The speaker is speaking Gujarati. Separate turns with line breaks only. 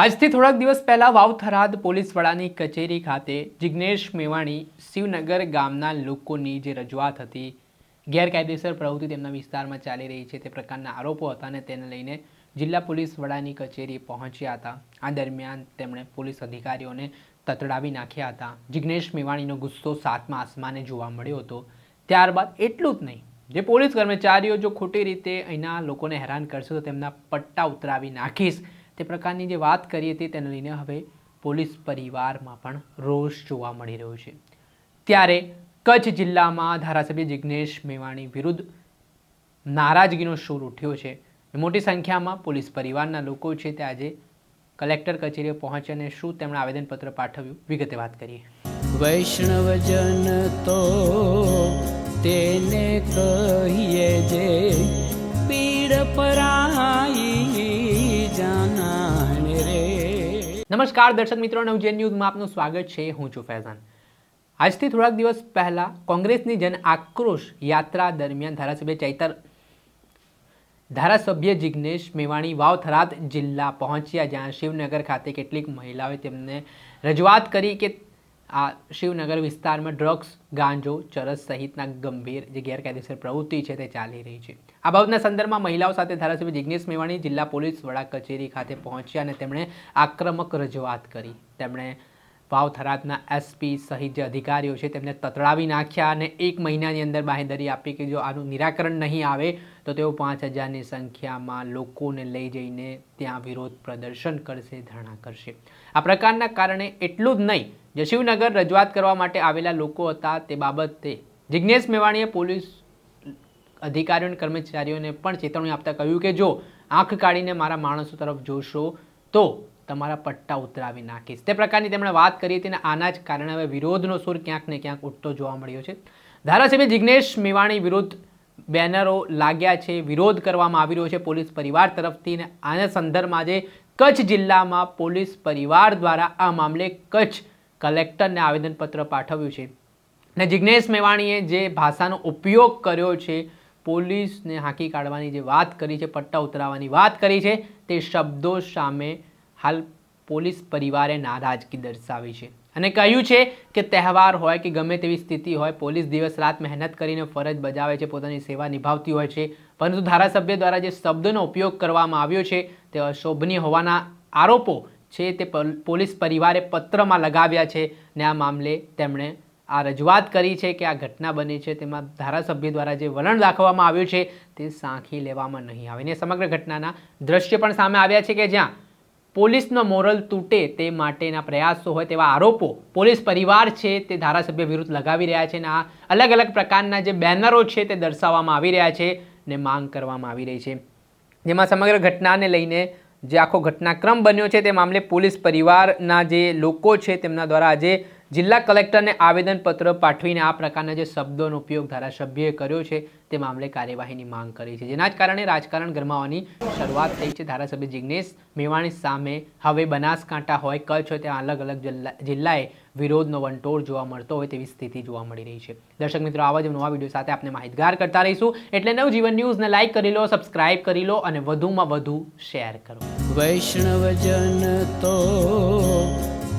આજથી થોડાક દિવસ પહેલા વાવ થરાદ પોલીસ વડાની કચેરી ખાતે જિગ્નેશ મેવાણી શિવનગર ગામના લોકોની જે રજૂઆત હતી, ગેરકાયદેસર પ્રવૃત્તિ તેમના વિસ્તારમાં ચાલી રહી છે, તે પ્રકારના આરોપો હતા અને તેને લઈને જિલ્લા પોલીસ વડાની કચેરી પહોંચ્યા હતા. આ દરમિયાન તેમણે પોલીસ અધિકારીઓને તતડાવી નાખ્યા હતા. જિગ્નેશ મેવાણીનો ગુસ્સો સાતમા આસમાને જોવા મળ્યો હતો. ત્યારબાદ એટલું જ નહીં, જે પોલીસ કર્મચારીઓ જો ખોટી રીતે અહીંના લોકોને હેરાન કરશે તો તેમના પટ્ટા ઉતરાવી નાખીશ. તે પ્રકારની જે વાત કરી હતી તેને લઈને હવે પોલીસ પરિવારમાં પણ રોષ જોવા મળી રહ્યો છે. ત્યારે કચ્છ જિલ્લામાં ધારાસભ્ય જિજ્ઞેશ મેવાણી વિરુદ્ધ નારાજગીનો સૂર ઉઠ્યો છે. મોટી સંખ્યામાં પોલીસ પરિવારના લોકો છે તે આજે કલેક્ટર કચેરીએ પહોંચે અને શું તેમણે આવેદનપત્ર પાઠવ્યું? વિગતે વાત કરીએ.
વૈષ્ણવજન તો તેને કહીએ જે પીડ પરાઈ
નમસ્કાર, દર્શક મિત્રો, નવજેન ન્યૂઝમાં આપનું સ્વાગત છે. હું છું ફૈઝાન. આજથી થોડાક દિવસ પહેલા કોંગ્રેસની જન આક્રોશ યાત્રા દરમિયાન ધારાસભ્ય ચૈતર, ધારાસભ્ય જિગ્નેશ મેવાણી વાવ થરાદ જિલ્લા પહોંચ્યા, જ્યાં શિવનગર ખાતે કેટલીક મહિલાઓએ તેમને રજૂઆત કરી કે આ શિવનગર વિસ્તારમાં ડ્રગ્સ, ગાંજો, ચરસ સહિતના ગંભીર જે ગેરકાયદેસર પ્રવૃત્તિ છે તે ચાલી રહી છે. આ બાબતના સંદર્ભમાં મહિલાઓ સાથે ધારાસભ્ય જિગ્નેશ મેવાણી જિલ્લા પોલીસ વડા કચેરી ખાતે પહોંચ્યા અને તેમણે આક્રમક રજૂઆત કરી. તેમણે વાવ થરાદના એસપી સહિત જે અધિકારીઓ છે તેમને તતડાવી નાખ્યા અને એક મહિનાની અંદર બાહેંધરી આપી કે જો આનું નિરાકરણ નહીં આવે તો તેઓ પાંચ હજારની સંખ્યામાં લોકોને લઈ જઈને ત્યાં વિરોધ પ્રદર્શન કરશે, ધરણા કરશે. આ પ્રકારના કારણે એટલું જ નહીં, જે શિવનગર રજૂઆત કરવા માટે આવેલા લોકો હતા તે બાબતે જિજ્ઞેશ મેવાણીએ પોલીસ અધિકારીઓ અને કર્મચારીઓને પણ ચેતવણી આપતા કહ્યું કે જો આંખ કાઢીને મારા માણસો તરફ જોશો, તો તમારા પટ્ટા ઉતરાવી નાખીશ. તે પ્રકારની તેમણે વાત કરી હતી અને આના જ કારણે હવે વિરોધનો સૂર ક્યાંક ને ક્યાંક ઉઠતો જોવા મળ્યો છે. ધારાસભ્ય જિગ્નેશ મેવાણી વિરુદ્ધ બેનરો લાગ્યા છે, વિરોધ કરવામાં આવી રહ્યો છે પોલીસ પરિવાર તરફથી અને આના સંદર્ભમાં આજે કચ્છ જિલ્લામાં પોલીસ પરિવાર દ્વારા આ મામલે કચ્છ કલેક્ટરને આવેદનપત્ર પાઠવ્યું છે. અને જિજ્ઞેશ મેવાણીએ જે ભાષાનો ઉપયોગ કર્યો છે, પોલીસને હાંકી કાઢવાની જે વાત કરી છે, પટ્ટા ઉતરાવવાની વાત કરી છે, તે શબ્દો સામે હાલ પોલીસ પરિવારે નારાજગી દર્શાવી છે. અને કહ્યું છે કે તહેવાર હોય કે ગમે તેવી સ્થિતિ હોય, પોલીસ દિવસ રાત મહેનત કરીને ફરજ બજાવે છે, પોતાની સેવા નિભાવતી હોય છે. પરંતુ ધારાસભ્ય દ્વારા જે શબ્દનો ઉપયોગ કરવામાં આવ્યો છે, તે અશોભનીય હોવાના આરોપો છે તે પલ- પોલીસ પરિવારે પત્રમાં લગાવ્યા છે ને આ મામલે તેમણે આ રજૂઆત કરી છે કે આ ઘટના બની છે. તેમાં ધારાસભ્ય દ્વારા જે વલણ દાખવવામાં આવ્યું છે, તે સાંખી લેવામાં નહીં આવે. ને સમગ્ર ઘટનાના દ્રશ્ય પણ સામે આવ્યા છે કે જ્યાં પોલીસનો મોરલ તૂટે તે માટેના પ્રયાસો હોય તેવા આરોપો પોલીસ પરિવાર છે તે ધારાસભ્ય વિરુદ્ધ લગાવી રહ્યા છે અને આ અલગ અલગ પ્રકારના જે બેનરો છે તે દર્શાવવામાં આવી રહ્યા છે ને માંગ કરવામાં આવી રહી છે. જેમાં સમગ્ર ઘટનાને લઈને જે આખો ઘટનાક્રમ બન્યો છે તે મામલે પોલીસ પરિવારના જે લોકો છે તેમના દ્વારા આજે જિલ્લા કલેક્ટરને આવેદનપત્ર પાઠવીને આ પ્રકારના જે શબ્દોનો ઉપયોગ ધારાસભ્યએ કર્યો છે, તે મામલે કાર્યવાહીની માંગ કરી છે. જેના જ કારણે રાજકારણ ગરમાવાની શરૂઆત થઈ છે. ધારાસભ્ય જિગ્નેશ મેવાણી સામે હવે બનાસકાંઠા હોય, કચ્છ હોય, ત્યાં અલગ અલગ જિલ્લા, જિલ્લાએ વિરોધનો વંટોળ જોવા મળતો હોય તેવી સ્થિતિ જોવા મળી રહી છે. દર્શક મિત્રો, આવા જ નવા વીડિયો સાથે આપણે માહિતગાર કરતા રહીશું. એટલે નવજીવન ન્યૂઝને લાઇક કરી લો, સબસ્ક્રાઇબ કરી લો અને વધુમાં વધુ શેર કરો.
વૈષ્ણવજન તો